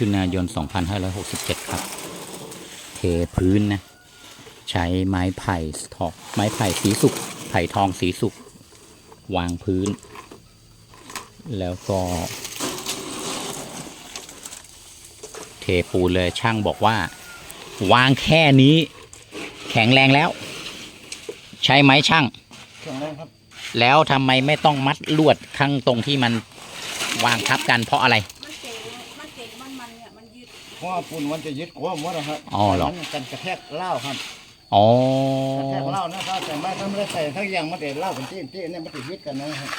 ถุนายน 2567 ครับ เทพื้นนะ ใช้ไม้ไผ่ทองไม้ไผ่สีสุก ไผ่ทองสีสุก วางพื้น แล้วก็ เทปูนเลยช่างบอกว่า วางแค่นี้ แข็งแรงแล้ว ใช่ไหมช่าง แข็งแรงครับ แล้วทำไมไม่ต้องมัดลวดข้างตรงที่มันวางทับกันเพราะอะไร ยืดเพราะว่าปูนมันจะยึดกว่าหมดนะครับอ๋อเหรอ มันกันกระแทกเหล้าครับอ๋อกระแทกเหล้านะครับแต่ไม่ถ้าไม่ได้ใส่ทั้งอย่างมันเด็ดเหล้าเป็นที่ที่เนี่ยมันจะยึดกันนะครับ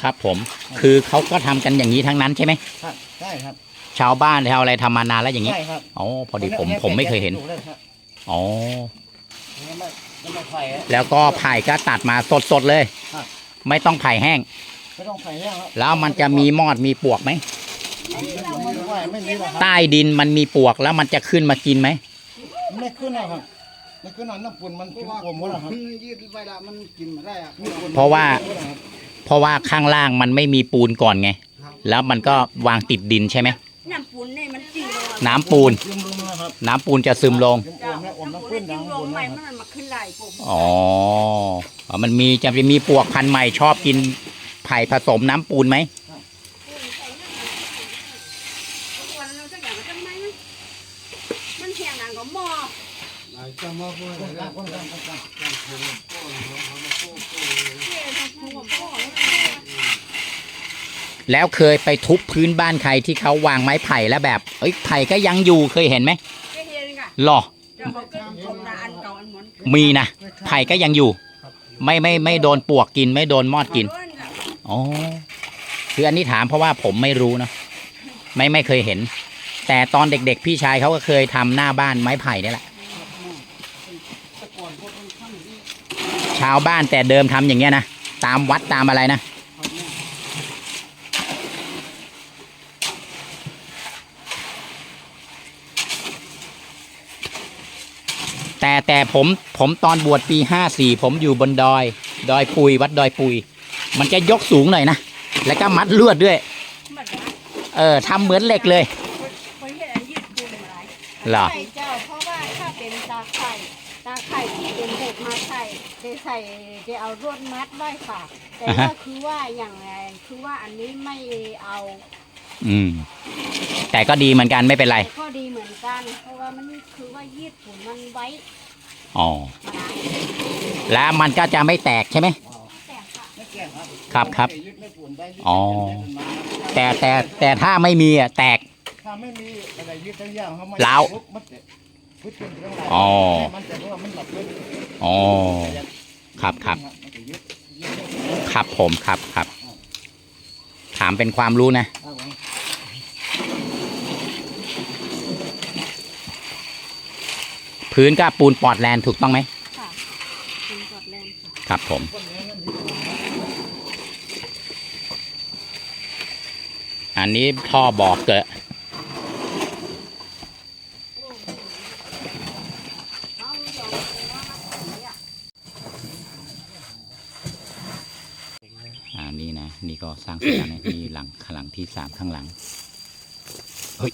ครับผม คือเขาก็ทำกันอย่างนี้ทั้งนั้นใช่ไหม ครับใช่ครับชาวบ้านชาวอะไรทำมานานแล้วอย่างนี้ ใช่ครับอ๋อ พอดีผมผมไม่เคยเห็นดูเลยครับอ๋อนี่ไม่นี่ไม่ไฟอะ แล้วก็ไผ่ก็ตัดมาสดๆเลย ครับ ไม่ต้องไผ่แห้ง ไม่ต้องไฟแห้งครับแล้วมันจะมีมอดมีปวกไหม ไม่มีไฟไม่มีหรอกครับใต้ดินมันมีปวกแล้วมันจะขึ้นมากินไหม ไม่ขึ้นนะครับไม่ขึ้นหรอกน้ำปูนมันถึงกลมหมดแล้วครับยืดไปละมันกินมาได้อะมีปูนเพราะว่าหมดแล้วครับเพราะว่าข้างล่างมันไม่มีปูนก่อนไง แล้วมันก็วางติดดินใช่ไหม น้ำปูนเนี่ยมันจริงเลยน้ำปูน ยืมลงนะครับน้ำปูนจะซึมลง ยืมจ้ะอมแล้วอมน้ำน้ำปูขึ้นนจริดังงลบงนไปนะครับมันมาขึ้นไหลผมอ๋ออ๋อ มันมีจะมีปวกพันธุ์ใหม่ชอบกินไผ่ผสมน้ำปูนไหม แล้วเคยไปทุบพื้นบ้านใครที่เขาวางไม้ไผ่แล้วแบบ เอ้ยไผ่ก็ยังอยู่เคยเห็นไหมเจ๊เฮียนี่ค่ะหล่อมีนะ ไผ่ก็ยังอยู่ ไม่ไม่ไม่โดนปวกกิน ไม่โดนมอดกิน อ๋อ คืออันนี้ถามเพราะว่าผมไม่รู้เนะไม่ไม่เคยเห็น แต่ตอนเด็กๆ พี่ชายเขาก็เคยทำหน้าบ้านไม้ไผ่นี่แหละาวบ้านแต่เดิมทำอย่างเงี้ยนะตามวัดตามอะไรนะแต่แต่ผมผมตอนบวชปีห้าสี่ผมอยู่บนดอย ดอยปุยวัดดอยปุย มันจะยกสูงหน่อยนะแล้วก็มัดลวดด้วยมันนะเออทำเหมือนเหล็กเลยคนเห็นอันยืดปูนมาหลายเหรอ ใส่จะเอารวดมัดไว้ค่ะ แต่อ่าฮะว่าคือว่าอย่างไรคือว่าอันนี้ไม่เอาอืม แต่ก็ดีเหมือนกันไม่เป็นไร แต่ก็ดีเหมือนกัน เพราะว่ามันคือว่ายืดผลมันไว้อ๋อมาแล้วมันก็จะไม่แตกใช่ไหม แต่ค่ะไม่แก่ครับครับครับ ไม่ยึดไม่ปูนได้ยึดอ๋อไม่เป็นไรครับแต่แต่แต่ถ้าไม่มีอะแตก ถ้าไม่มีอะไรยึดทั้งอย่างเขาไม่ล้าวปุ๊บมันจะพุทธเป็นเรื่องราวอ๋อ ให้มันจะรู้ว่ามันหลับเลยอ๋อ ครับครับมันจะยึดยึดครับผมครับครับ ถามเป็นความรู้นะครับผมพื้นก็ปูนปอดแลนด์ถูกต้องไหมค่ะเป็นกอดแลนด์ค่ะครับผม อันนี้ท่อบอกเกิด เอายอมเป็นว่ามันสีอะ อ่านี่นะ นี่ก็สร้างเสร็จแล้วนะนี่หลังข้างหลัง ที่สามข้างหลัง เฮ้ย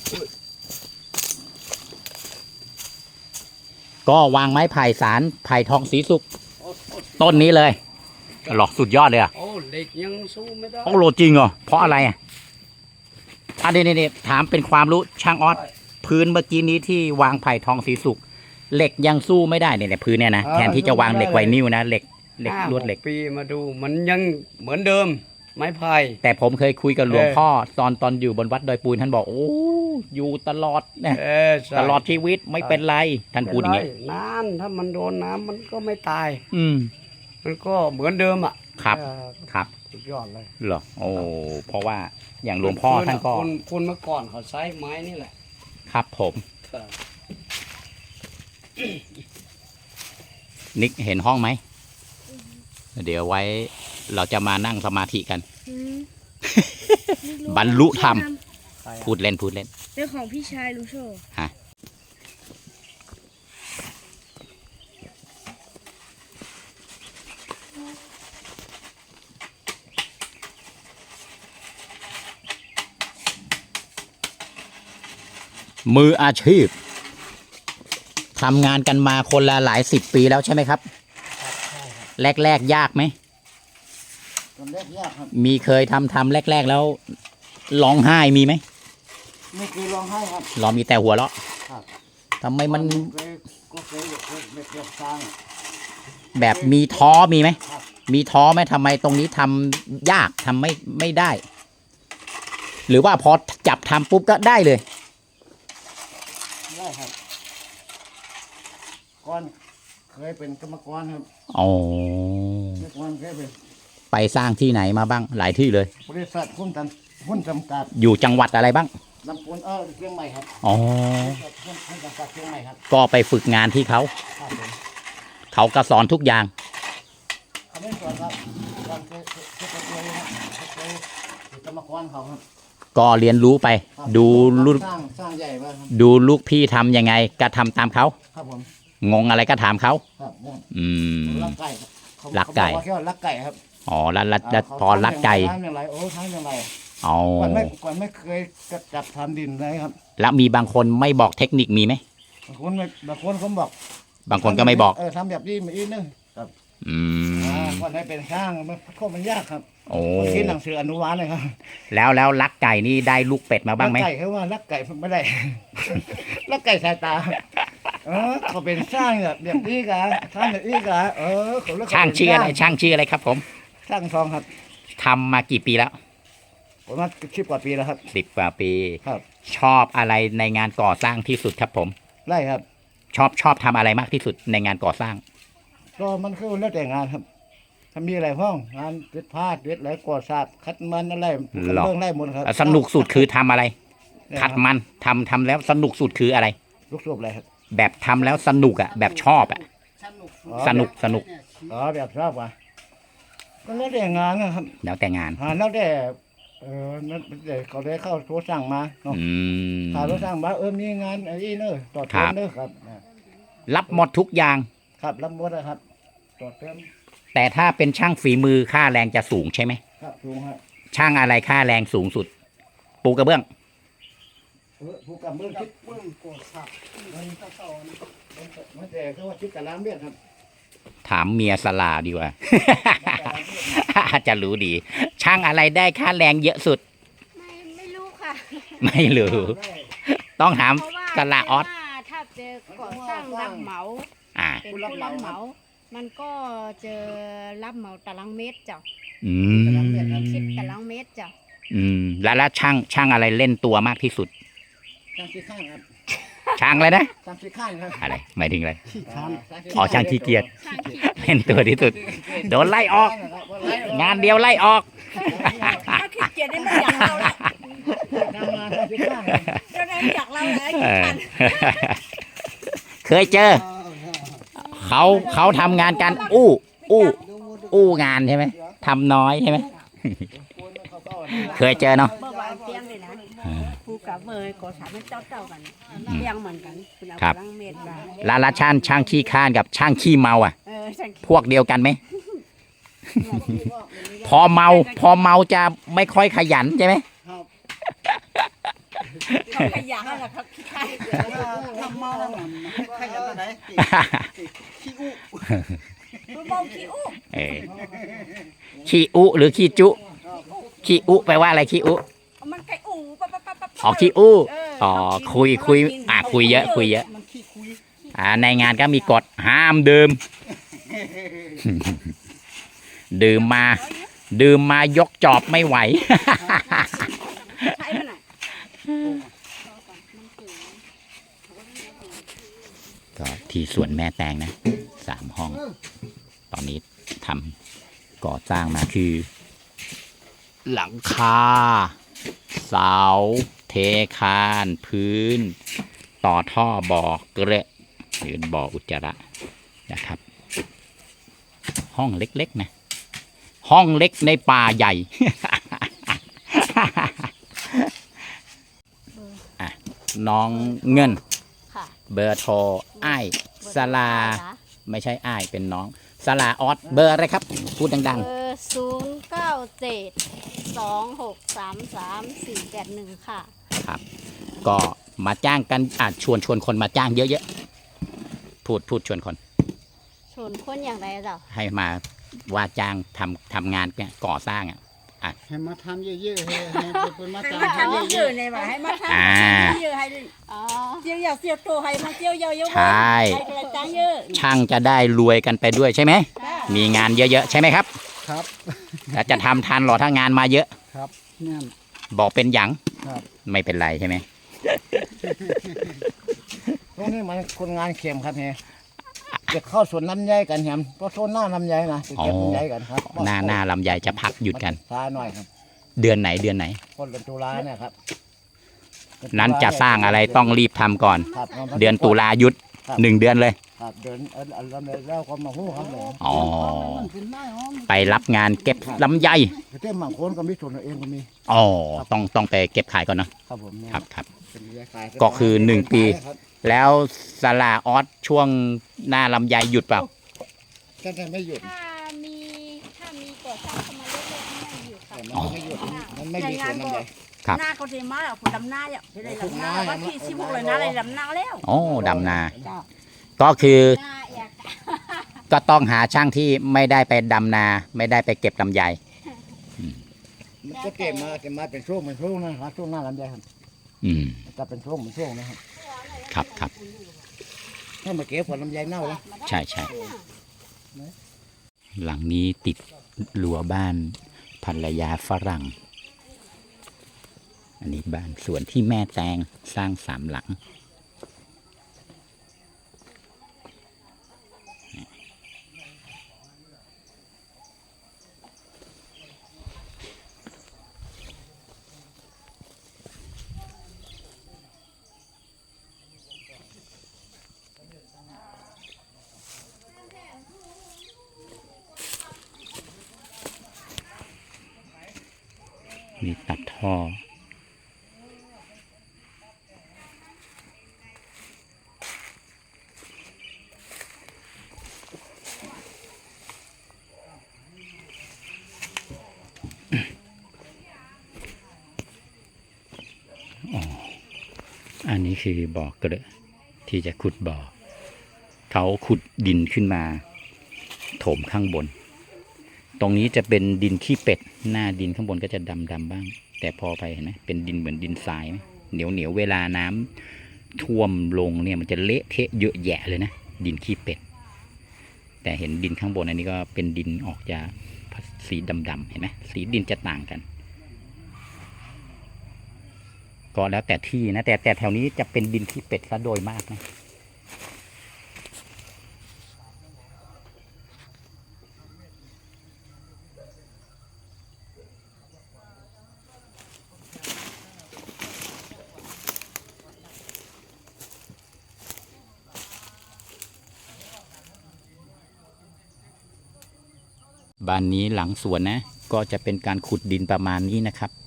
ก็วางไม้ไผ่สารไผ่ทองสีสุก ต้นนี้เลย หลอกสุดยอดเลยอะโอ้เด็กยังสู้ไม่ได้โอ้โหจริงเหรอ เพราะอะไรอะอันนี้นี่ถามเป็นความรู้ช่างออสพื้นเมื่อกี้นี้ที่วางไผ่ทองสีสุกเหล็กยังสู้ไม่ได้เนี่ยเนี่ยพื้นเนี่ยนะแทนที่จะวางเหล็กไวนิลนะเหล็กเหล็กห้าลวดเหล็กปีมาดูมันยังเหมือนเดิม ไม้พายแต่ผมเคยคุยกับหลวงเออพ่อตอนตอนอยู่บนวัดดอยปูนท่านบอกโอ้อยู่ตลอดนะเออใช่ตลอดชีวิตไม่เป็นไรท่านพูดอย่างไม่เงี้ยเป็นไรน้ำถ้ามันโดนน้ำมันก็ไม่ตาย อืม มันก็เหมือนเดิมอะครับ เออครับสุดยอดเลยเหรอโอ้เพราะว่าอย่างหลวงพ่อท่านก็คนคนเมื่อก่อนเขาใช้ไม้นี่แหละครับผมเออนิกเห็นห้องไหม เดี๋ยวไว้ เราจะมานั่งสมาธิกันบรรลุธรรมใช่พูดเล่นพูดเล่นเรื่องของพี่ชายรู้โชว์ฮะ มืออาชีพทำงานกันมาคนละหลายสิบปีแล้วใช่ไหมครับแรก ๆ ยากไหม ตอนแรกยากครับ มีเคยทำทำแรก ๆ แล้วร้องไห้มีไหมไม่เคยร้องไห้ครับเรามีแต่หัวเราะครับ ทำไมมันเคยก็เคยเคยแบบแบบสร้าง แบบมีท้อมีไหม ครับ มีท้อไหมทำไมตรงนี้ทำยากทำไม่ไม่ได้ หรือว่าพอจับทำปุ๊บก็ได้เลย ได้ครับ ก่อนเคยเป็นกรรมกรครับอ๋อ เมื่อก่อนเคยเป็น ไปสร้างที่ไหนมาบ้างหลายที่เลย บริษัทหุ้นจำหุ้นจำกัดอยู่จังหวัดอะไรบ้างลำพูนเออเชียงใหม่ครับอ๋อหุ้นหุ้นจำกัดเชียงใหม่ครับก็ไปฝึกงานที่เขา ครับผมเขาก็สอนทุกอย่าง เขาไม่สอนครับตอนเคยเคยเคยเคยครับเคยเป็นกรรมกรเขาครับก็เรียนรู้ไป ครับดูลูกสร้างสร้างใหญ่มากครับดูลูกพี่ทำยังไงก็ทำตามเขาครับผมงงอะไรก็ถามเขา ครับผมอืม รักไก่ครับเขารักไก่ เขาบอกว่าแค่ว่ารักไก่ครับ อ๋อแล้วแล้วแล้วเขาพอรักไก่ทำอย่างไรโอ้ทำอย่างไรอ๋อก่อนไม่ก่อนไม่เคยจับทำดินเลยครับ แล้วมีบางคนไม่บอกเทคนิคมีไหมบางคนไม่บางคนเขาบอก บางคนก็ไม่บอกเออทำแบบนี้มาอีกนึงครับ อือ่ามก่อนให้เป็นช่างมันโคตรมันยากครับโอ้คนคิดหนังสืออนุบาลเลยครับ แล้วแล้วรักไก่นี่ได้ลูกเป็ดมาบ้างไหมรักไก่เขาว่ารักไก่ไม่ได้รักไก่สายตาเออเขาเป็นช่างแบบแบบนี้กะช่างแบบนี้กะเออเขาเรียกเขช่างเป็นชื่ออะไรช่างชื่ออะไรครับผม ช่างทองครับทำมากี่ปีแล้วผมมาสิบกว่าปีแล้วครับ สิบกว่าปี ครับ ชอบอะไรในงานก่อสร้างที่สุดครับผม ไล่ครับ ชอบชอบทำอะไรมากที่สุดในงานก่อสร้าง ก็มันคือแล้วแต่งานครับถ้ามีอะไรห้องงานเด็ดผ้าเด็ดอะไรก่อสร้างคัดมันอะไรหรอ เรื่องไล่หมดครับสนุกสุดคือทำอะไรเนี่ยคัดมันทำทำแล้วสนุกสุดคืออะไร ลูกสูบอะไรครับแบบทำแล้วสนุกอะ แบบชอบอะ อ๋อสนุกสนุก อ๋อแบบชอบว่ะ ก็แล้วแต่งานนะครับแล้วแต่งานหาแล้วแต่เออนั่นแต่เขาได้เข้าโทรสั่งมาเนาะอืมข่าวโทรสั่งมาเออมีงานไอ้นี่เนอะต่อคเติรัมบเนอะครับอ่ารับหมดทุกอย่าง ครับรับหมดนะครับต่อเติมแต่ถ้าเป็นช่างฝีมือค่าแรงจะสูงใช่ไหมครับลุงฮะช่างอะไรค่าแรงสูงสุด ปูกระเบื้อง เออผู้กับมือคิดเบื้องโกดสับมันก็สอนมันแต่เขาว่าคิดกับล้างเบี้ยครับ ถามเมียสลาดีกว่า จะรู้ดี ช่างอะไรได้ค่าแรงเยอะสุด ไม่ไม่รู้ค่ะไม่รู้ ต้องถามเพราะว่าสลาออสถ้าเจอก่อสร้างรับเหมาอ่า เป็นผู้รับเหมา มันก็เจอรับเหมาตารางเมตรจ้ะอืม คิดตารางเมตรจ้ะอืม แล้วแล้วช่างช่างอะไรเล่นตัวมากที่สุดช่างขี้ข้างครับ ช่างอะไรนะช่างขี้ข้างครับอะไรหมายถึงอะไรขี้ข้างอ๋อช่างขี้เกียจช่างคิดเล่นตัวที่สุดโดนไล่ออก งานเดียวไล่ออกถ้าขี้เกียจนี่ไม่อยากเราละทำงานช่างขี้ข้างครับเดี๋ยวนั้นอยากเราเลยเออเคยเจอ เขาเขาทำงานกันอู้อู้อู้งานใช่ไหมทำน้อยใช่ไหมเคยเจอเนาะ เมื่อวานเตียงเลยนะผู้กับเมย์ก็สามารถเจ้าเจ้ากันเตียงเหมือนกันคุณเอาครับพลังเมตรได้ลาลาช่างช่างขี้ข้านกับช่างขี้เมาอะ เออฉันพวกเดียวกันไหม พอเมา พอเมาจะไม่ค่อยขยันใช่ไหม เขาขยันนั่นแหละครับขี้ข้าทำเมาขยันตัวไหนดูมองขี้อู้เออขี้อุหรือขี้จุ ขี้อุแปลว่าอะไรขี้อุมันไก่อู้ปั๊ บปั๊บปั๊บปั๊บอ๋อขี้อู้อ๋อคุยคุยอะคุยเยอะคุยเยอะมันขี้คุยอ่าในงานก็มีกฎห้ามดื่ม ดื่มมา ดื่มมายกจอบไม่ไหว ใช่มันไหนก็ที่สวนแม่แตงนะสามห้อง ตอนนี้ทำก่อสร้างมาคือ หลังคาเสา เทคานพื้น ต่อท่อบ่อเกระหรือบ่ออุจจาระนะครับ ห้องเล็กๆนะ ห้องเล็กในป่าใหญ่อะน้องเงินค่ะเบอร์โทรไอ้ายสลาจ้ะไม่ใช่อ้ายเป็นน้องสลาออสเบอร์อะไรครับ พูดดังเบอร์ศูนย์เก้าเจ็ดสองหกสามสามสี่แปดหนึ่งค่ะ ๆครับ ก็มาจ้างกันอาจชวนชวนคนมาจ้างเยอะๆพูดพูดชวนคน ชวนคนอย่างไรเจ้าให้มาว่าจ้างทำทำงานเนี่ยก่อสร้างอะ ให้มาทำเยอะๆให้ให้เป็นมาให้จ้างมาให้ทำเยเยอะอะๆในว่าให้มาทอ่าำเยอะให้อ๋อเจียวเยาเจียวโตให้มาเจียวเยาเยอะใช่ ให้กระจายเยอะช่างจะได้รวยกันไปด้วยใช่ไหม จ้ามีงานเยอะๆใช่ไหมครับๆครับ แล้วจะทำทันเหรอถ้างานมาเยอะ ครับเนี่ยบอกเป็นหยัง ครับไม่เป็นไรใช่ไหมตรงนี้มันคนงานเข็มครับเฮียจะเข้าสวนลำไยกันแฮมก็โซนหน้าลำไยนะไปเก็บลำไยกันครับหน้าหน้าลำไยจะพักหยุดกันช้าหน่อยครับ เดือนไหนเดือนไหนคนเป็นตุลาเนี่ยครับนั้นจะสร้างอะไรต้องรีบทำก่อนครับเดือนตุลาหยุดครับหนึ่งเดือนเลย ครับเดือนเอ่อลำไยแล้วก็มาหู้ครับเลยอ๋อไปรับงานเก็บลำไยประเทศบางคนก็มีส่วนเองก็มี อ๋อ ต้องต้องไปเก็บขายก่อนเนาะ ครับผมเนี่ยครับครับ เป็นยาขายก็คือหนึ่งปี ครับแล้วสลาออสช่วงหน้าลำไยหยุดเปล่าก็จะไม่หยุดถ้ามีถ้ามีก่อสร้างเข้ามาเรื่อยๆไม่อยู่ค่ะแต่มันก็ไม่หยุดมันไม่มีส่วนลำไย ครับ หน้าก็เทมาแล้วผลดำหน้าเนี่ยเป็นอะไรดำหน้าว่าที่ชิบุกเลยนะอะไรดำหน้าแล้วโอ้ดำนา จ้า ก็คือหน้าอยากก็ต้องหาช่างที่ไม่ได้ไปดำนา ไม่ได้ไปเก็บลำไยมันก็เก็บมาเก็บมาเป็นช่วงเป็นช่วงนะครับช่วงหน้าลำไยครับอืมจะเป็นช่วงเป็นช่วงนะครับ ครับครับถ้ามาเก็บผลลำไยเน่าแล้วใช่ใช่หลังนี้ติดรั้วบ้านภรรยาฝรั่ง อันนี้บ้านสวนที่แม่แตงสร้างสามหลัง มีตัดท่อ อ๋อ อั นี้คือบ่อกเกลือที่จะขุดบ่อ เขาขุดดินขึ้นมาโถมข้างบน ตรงนี้จะเป็นดินขี้เป็ด หน้าดินข้างบนก็จะดำดำบ้าง แต่พอไปเห็นไหมเป็นดินเหมือนดินทรายเหนียวเหนียวเวลาน้ำท่วมลงเนี่ยมันจะเละเทะเยอะแยะเลยนะ ดินขี้เป็ด แต่เห็นดินข้างบนอันนี้ก็เป็นดินออกจะสีดำดำๆเห็นไหมสีดินจะต่างกัน ก็แล้วแต่ที่นะ แต่แต่แถวนี้จะเป็นดินขี้เป็ดซะโดยมากนะบ้านนี้หลังสวนนะ ก็จะเป็นการขุดดินประมาณนี้นะครับ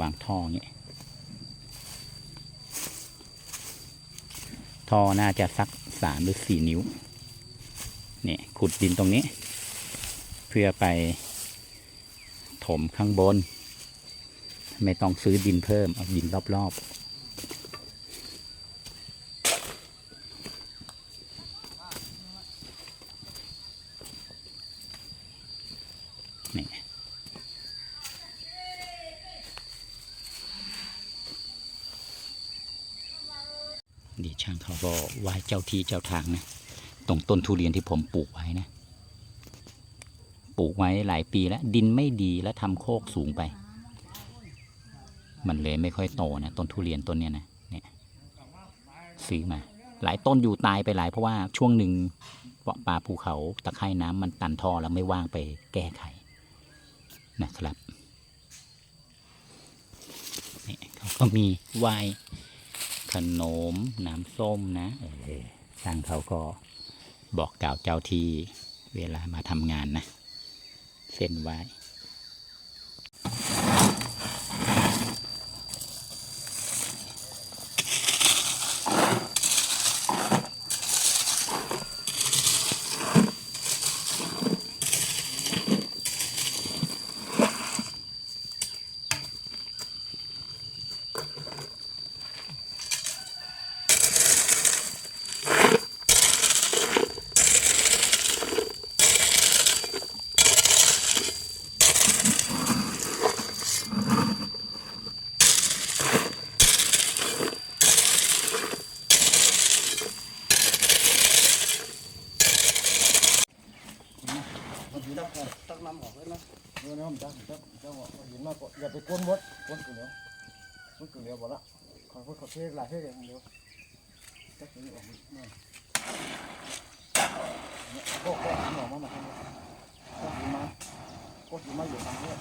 วางท่ออย่างนี้ท่อน่าจะสักสามหรือสี่นิ้ว เนี่ยขุดดินตรงนี้ เพื่อไปถมข้างบน ไม่ต้องซื้อดินเพิ่ม เอาดินรอบๆนี่ดีช่างเขา ก็ไหว้เจ้าที่เจ้าทางนะตรงต้นทุเรียนที่ผมปลูกไว้นะ ปลูกไว้หลายปีแล้ว ดินไม่ดีแล้วทำโคกสูงไป มันเลยไม่ค่อยโตนะต้นทุเรียนต้นเนี้ยนะเนี่ยซื้อมา หลายต้นอยู่ตายไปหลายเพราะว่าช่วงหนึ่งป่าภูเขาตะไคร่น้ำมันตันท่อแล้วไม่ว่างไปแก้ไขนะครับนี่เขาก็มีไวน์ ขนมน้ำส้มนะช่างเขาก็บอกกล่าวเจ้าที่เวลามาทำงานนะ เส้นไว้ เพื่อหลายเพื่อย่างเดียวจักถึงออกมาโคกโคกหนอมาหมดเลยโคกหิมะโคกหิมะอยู่ทางนี้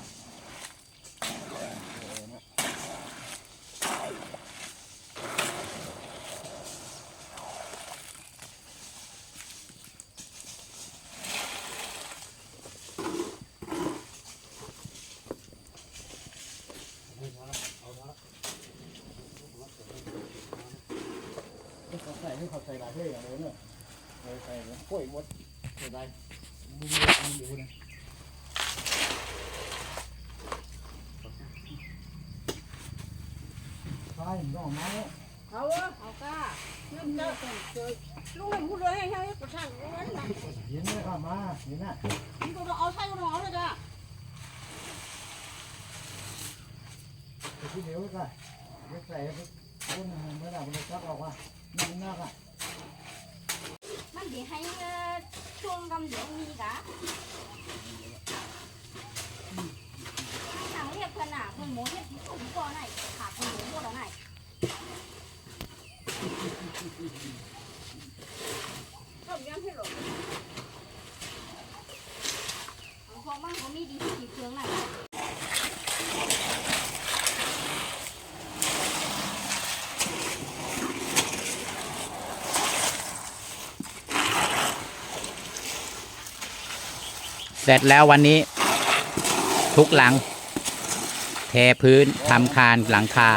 ที่เดียวก็ได้ใส่คนเมื่อไหร่เราจับออกว่านั่งหน้ากันมันดีให้เง chuông găm dưỡng mi cả thằng hiệp phần à? Phần muốn hiệp เสร็จแล้ววันนี้ทุกหลัง เทพื้นทำคานหลังคา